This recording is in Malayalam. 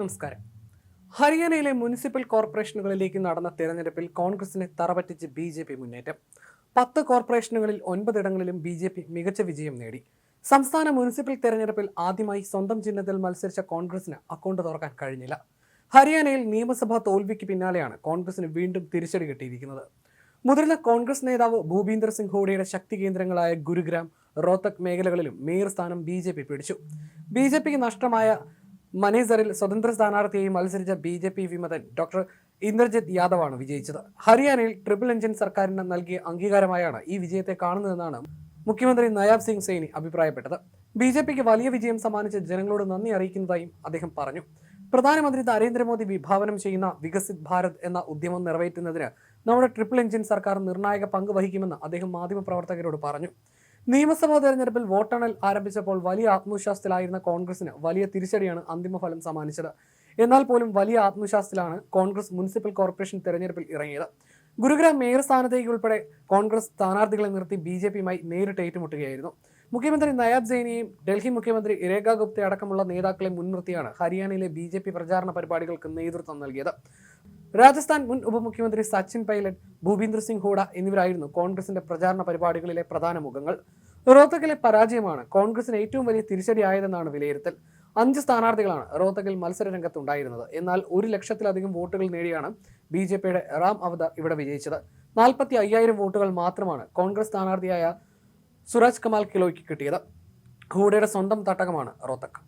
നമസ്കാരം. ഹരിയാനയിലെ മുനിസിപ്പൽ കോർപ്പറേഷനുകളിലേക്ക് നടന്ന തെരഞ്ഞെടുപ്പിൽ കോൺഗ്രസിനെ തറപറ്റിച്ച് ബി ജെ പി മുന്നേറ്റം. പത്ത് കോർപ്പറേഷനുകളിൽ ഒൻപതിടങ്ങളിലും ബി ജെ പി മികച്ച വിജയം നേടി. സംസ്ഥാന മുനിസിപ്പൽ തെരഞ്ഞെടുപ്പിൽ ആദ്യമായി സ്വന്തം ചിഹ്നത്തിൽ മത്സരിച്ച കോൺഗ്രസിന് അക്കൗണ്ട് തുറക്കാൻ കഴിഞ്ഞില്ല. ഹരിയാനയിൽ നിയമസഭാ തോൽവിക്ക് പിന്നാലെയാണ് കോൺഗ്രസിന് വീണ്ടും തിരിച്ചടി കിട്ടിയിരിക്കുന്നത്. മുതിർന്ന കോൺഗ്രസ് നേതാവ് ഭൂപീന്ദർ സിംഗ് ഹൂഡയുടെ ശക്തി കേന്ദ്രങ്ങളായ ഗുരുഗ്രാം റോത്തക് മേഖലകളിലും മേയർ സ്ഥാനം ബി ജെ പി പിടിച്ചു. ബി ജെ പിക്ക് നഷ്ടമായ മനേസറിൽ സ്വതന്ത്ര സ്ഥാനാർത്ഥിയായി മത്സരിച്ച ബി ജെ പി വിമതൻ ഡോക്ടർ ഇന്ദ്രജിത് യാദവാണ് വിജയിച്ചത്. ഹരിയാനയിൽ ട്രിപ്പിൾ എഞ്ചിൻ സർക്കാരിന് നൽകിയ അംഗീകാരമായാണ് ഈ വിജയത്തെ കാണുന്നതെന്നാണ് മുഖ്യമന്ത്രി നയാബ് സിംഗ് സൈനി അഭിപ്രായപ്പെട്ടത്. ബി ജെ പിക്ക് വലിയ വിജയം സമ്മാനിച്ച് ജനങ്ങളോട് നന്ദി അറിയിക്കുന്നതായും അദ്ദേഹം പറഞ്ഞു. പ്രധാനമന്ത്രി നരേന്ദ്രമോദി വിഭാവനം ചെയ്യുന്ന വികസിത് ഭാരത് എന്ന ഉദ്യമം നിറവേറ്റുന്നതിന് നമ്മുടെ ട്രിപ്പിൾ എഞ്ചിൻ സർക്കാർ നിർണായക പങ്ക് വഹിക്കുമെന്ന് അദ്ദേഹം മാധ്യമപ്രവർത്തകരോട് പറഞ്ഞു. നിയമസഭാ തെരഞ്ഞെടുപ്പിൽ വോട്ടെണ്ണൽ ആരംഭിച്ചപ്പോൾ വലിയ ആത്മവിശ്വാസത്തിലായിരുന്ന കോൺഗ്രസിന് വലിയ തിരിച്ചടിയാണ് അന്തിമഫലം സമ്മാനിച്ചത്. എന്നാൽ പോലും വലിയ ആത്മവിശ്വാസത്തിലാണ് കോൺഗ്രസ് മുനിസിപ്പൽ കോർപ്പറേഷൻ തെരഞ്ഞെടുപ്പിൽ ഇറങ്ങിയത്. ഗുരുഗ്രാം മേയർ സ്ഥാനത്തേക്ക് ഉൾപ്പെടെ കോൺഗ്രസ് സ്ഥാനാർത്ഥികളെ നിർത്തി ബി ജെ പിയുമായി നേരിട്ട് ഏറ്റുമുട്ടുകയായിരുന്നു. മുഖ്യമന്ത്രി നയാബ് സൈനിയെയും ഡൽഹി മുഖ്യമന്ത്രി രേഖ ഗുപ്ത അടക്കമുള്ള നേതാക്കളെ മുൻനിർത്തിയാണ് ഹരിയാനയിലെ ബി ജെ പി പ്രചാരണ പരിപാടികൾക്ക് നേതൃത്വം നൽകിയത്. രാജസ്ഥാൻ മുൻ ഉപമുഖ്യമന്ത്രി സച്ചിൻ പൈലറ്റ് ഭൂപീന്ദർ സിംഗ് ഹൂഡ എന്നിവരായിരുന്നു കോൺഗ്രസിന്റെ പ്രചാരണ പരിപാടികളിലെ പ്രധാന മുഖങ്ങൾ. റോത്തക്കിലെ പരാജയമാണ് കോൺഗ്രസിന് ഏറ്റവും വലിയ തിരിച്ചടിയായതെന്നാണ് വിലയിരുത്തൽ. അഞ്ച് സ്ഥാനാർത്ഥികളാണ് റോത്തക്കിൽ മത്സര രംഗത്തുണ്ടായിരുന്നത്. എന്നാൽ ഒരു ലക്ഷത്തിലധികം വോട്ടുകൾ നേടിയാണ് ബി ജെ പിയുടെ റാം അവത ഇവിടെ വിജയിച്ചത്. നാൽപ്പത്തി അയ്യായിരം വോട്ടുകൾ മാത്രമാണ് കോൺഗ്രസ് സ്ഥാനാർത്ഥിയായ സുരാജ് കമാൽ കിലോയ്ക്ക് കിട്ടിയത്. ഹൂഡയുടെ സ്വന്തം തട്ടകമാണ് റോത്തക്ക്